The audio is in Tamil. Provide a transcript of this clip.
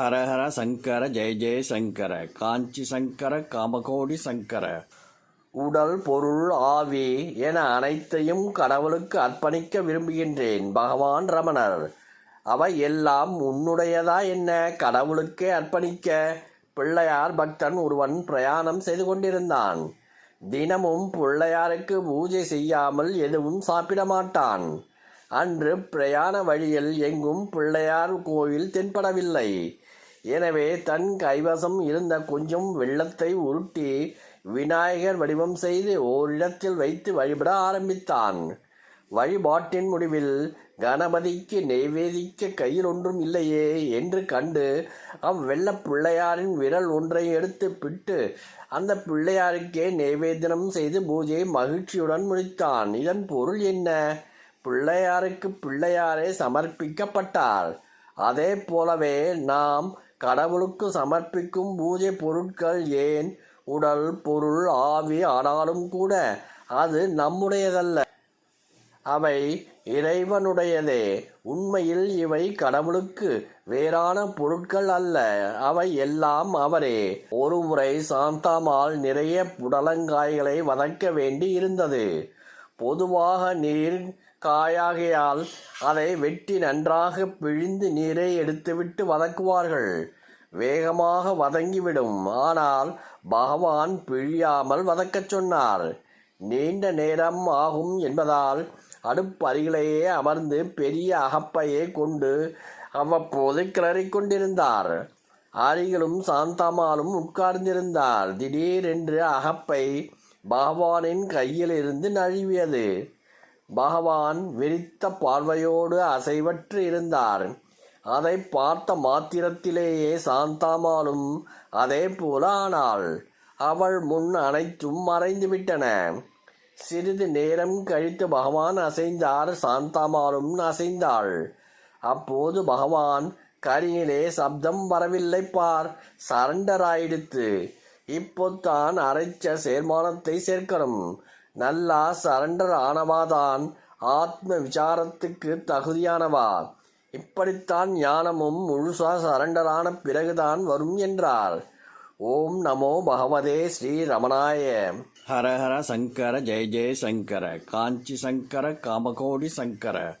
ஹரஹர சங்கர ஜெய ஜெய சங்கர காஞ்சி சங்கர காமகோடி சங்கர. உடல் பொருள் ஆவி என அனைத்தையும் கடவுளுக்கு அர்ப்பணிக்க விரும்புகின்றேன் பகவான் ரமணர். அவை எல்லாம் உன்னுடையதா என்ன? கடவுளுக்கே அர்ப்பணிக்க பிள்ளையார் பக்தன் ஒருவன் பிரயாணம் செய்து கொண்டிருந்தான். தினமும் பிள்ளையாருக்கு பூஜை செய்யாமல் எதுவும் சாப்பிட மாட்டான். அன்று பிரயாண வழியில் எங்கும் பிள்ளையார் கோயில் தென்படவில்லை. எனவே தன் கைவசம் இருந்த கொஞ்சம் வெள்ளத்தை உருட்டி விநாயகர் வடிவம் செய்து ஓரிடத்தில் வைத்து வழிபட ஆரம்பித்தான். வழிபாட்டின் முடிவில் கணபதிக்கு நெய்வேதிக்க கையில் ஒன்றும் இல்லையே என்று கண்டு அவ்வெள்ள பிள்ளையாரின் விரல் ஒன்றை எடுத்து பிட்டு அந்த பிள்ளையாருக்கே நெய்வேதனம் செய்து பூஜையை மகிழ்ச்சியுடன் முடித்தான். இதன் பொருள் என்ன? பிள்ளையாருக்கு பிள்ளையாரே சமர்ப்பிக்கப்பட்டார் அதே போலவே நாம் கடவுளுக்கு சமர்ப்பிக்கும் பூஜை பொருட்கள் ஏன்? உடல் பொருள் ஆவி ஆனாலும் கூட அது நம்முடையதல்ல. அவை இறைவனுடையதே. உண்மையில் இவை கடவுளுக்கு வேறான பொருட்கள் அல்ல. அவை எல்லாம் அவரே. ஒருமுறை சாந்தாமால் நிறைய புடலங்காய்களை வதக்க வேண்டி இருந்தது. பொதுவாக நீர் காயாகையால் அதை வெட்டி நன்றாக பிழிந்து நீரை எடுத்துவிட்டு வதக்குவார்கள். வேகமாக வதங்கிவிடும். ஆனால் பகவான் பிழியாமல் வதக்கச் சொன்னார். நீண்ட நேரம் ஆகும் என்பதால் அடுப்பு அருகிலேயே அமர்ந்து பெரிய அகப்பையை கொண்டு அவ்வப்போது கிளறிக்கொண்டிருந்தார் அருகிலும் சாந்தாமாலும் உட்கார்ந்திருந்தார். திடீரென்று அகப்பை பகவானின் கையிலிருந்து நழுவியது. பகவான் விரித்த பார்வையோடு அசைவற்று இருந்தார் அதை பார்த்த மாத்திரத்திலேயே சாந்தாமாலும் அதே போல ஆனாள். அவள் முன் அனைத்தும் மறைந்துவிட்டன. சிறிது நேரம் கழித்து பகவான் அசைந்தார் சாந்தாமாலும் அசைந்தாள். அப்போது பகவான் கரியிலே சப்தம் வரவில்லை பார் சரண்டர் ஆயிடுத்து இப்போ தான் அரைச்ச சேர்மானத்தை சேர்க்கணும். நல்லா சரண்டர் ஆனவாதான் ஆத்ம விசாரத்துக்கு தகுதியானவா? இப்படித்தான் ஞானமும் முழுசா சரண்டரான பிறகுதான் வரும் என்றார். ஓம் நமோ பகவதே ஸ்ரீ ரமணாய. ஹரஹர சங்கர ஜெய ஜெய சங்கர காஞ்சி சங்கர காமகோடி சங்கர.